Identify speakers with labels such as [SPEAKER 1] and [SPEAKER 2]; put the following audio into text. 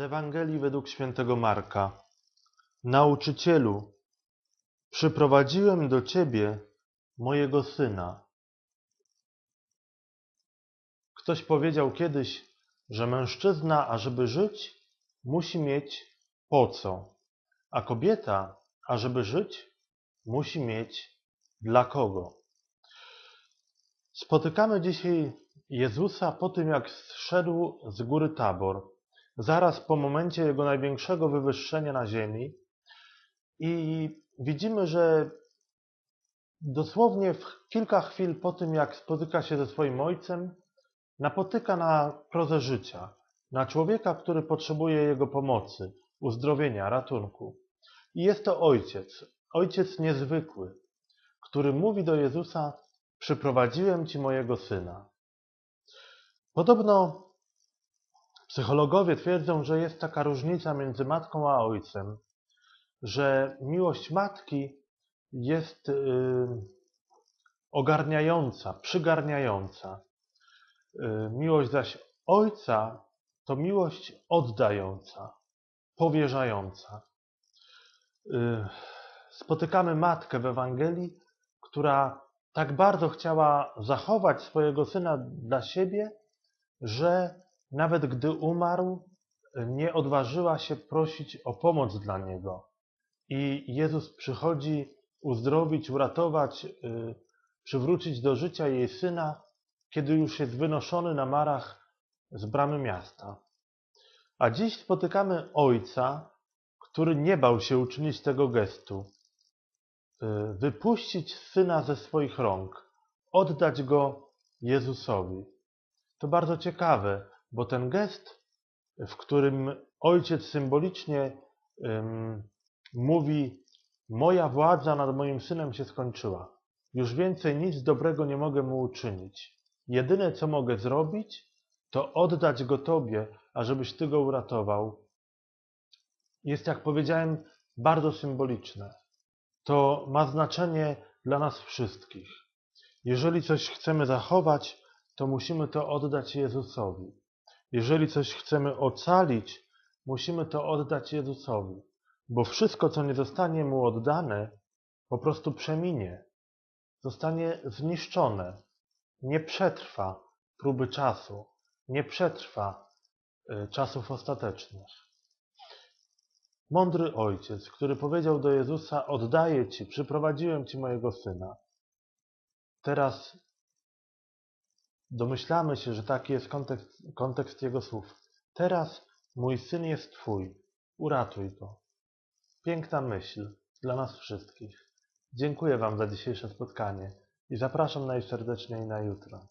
[SPEAKER 1] Z Ewangelii według świętego Marka. Nauczycielu, przyprowadziłem do Ciebie mojego syna. Ktoś powiedział kiedyś, że mężczyzna, ażeby żyć, musi mieć po co, a kobieta, ażeby żyć, musi mieć dla kogo. Spotykamy dzisiaj Jezusa po tym, jak zszedł z góry Tabor, zaraz po momencie jego największego wywyższenia na ziemi i widzimy, że dosłownie w kilka chwil po tym, jak spotyka się ze swoim ojcem, napotyka na prozę życia, na człowieka, który potrzebuje jego pomocy, uzdrowienia, ratunku. I jest to ojciec, ojciec niezwykły, który mówi do Jezusa: Przyprowadziłem ci mojego syna. Podobno psychologowie twierdzą, że jest taka różnica między matką a ojcem, że miłość matki jest yy, ogarniająca, przygarniająca. Yy, miłość zaś ojca to miłość oddająca, powierzająca. Yy, spotykamy matkę w Ewangelii, która tak bardzo chciała zachować swojego syna dla siebie, że nawet gdy umarł, nie odważyła się prosić o pomoc dla niego. I Jezus przychodzi uzdrowić, uratować, yy, przywrócić do życia jej syna, kiedy już jest wynoszony na marach z bramy miasta. A dziś spotykamy ojca, który nie bał się uczynić tego gestu. Yy, wypuścić syna ze swoich rąk, oddać go Jezusowi. To bardzo ciekawe, bo ten gest, w którym ojciec symbolicznie um, mówi: Moja władza nad moim synem się skończyła. Już więcej nic dobrego nie mogę mu uczynić. Jedyne, co mogę zrobić, to oddać go Tobie, ażebyś Ty go uratował. Jest, jak powiedziałem, bardzo symboliczne. To ma znaczenie dla nas wszystkich. Jeżeli coś chcemy zachować, to musimy to oddać Jezusowi. Jeżeli coś chcemy ocalić, musimy to oddać Jezusowi, bo wszystko, co nie zostanie Mu oddane, po prostu przeminie, zostanie zniszczone, nie przetrwa próby czasu, nie przetrwa y, czasów ostatecznych. Mądry ojciec, który powiedział do Jezusa: Oddaję Ci, przyprowadziłem Ci mojego syna. Teraz Domyślamy się, że taki jest kontekst, kontekst jego słów. Teraz mój syn jest Twój, uratuj go. Piękna myśl dla nas wszystkich. Dziękuję Wam za dzisiejsze spotkanie i zapraszam najserdeczniej na jutro.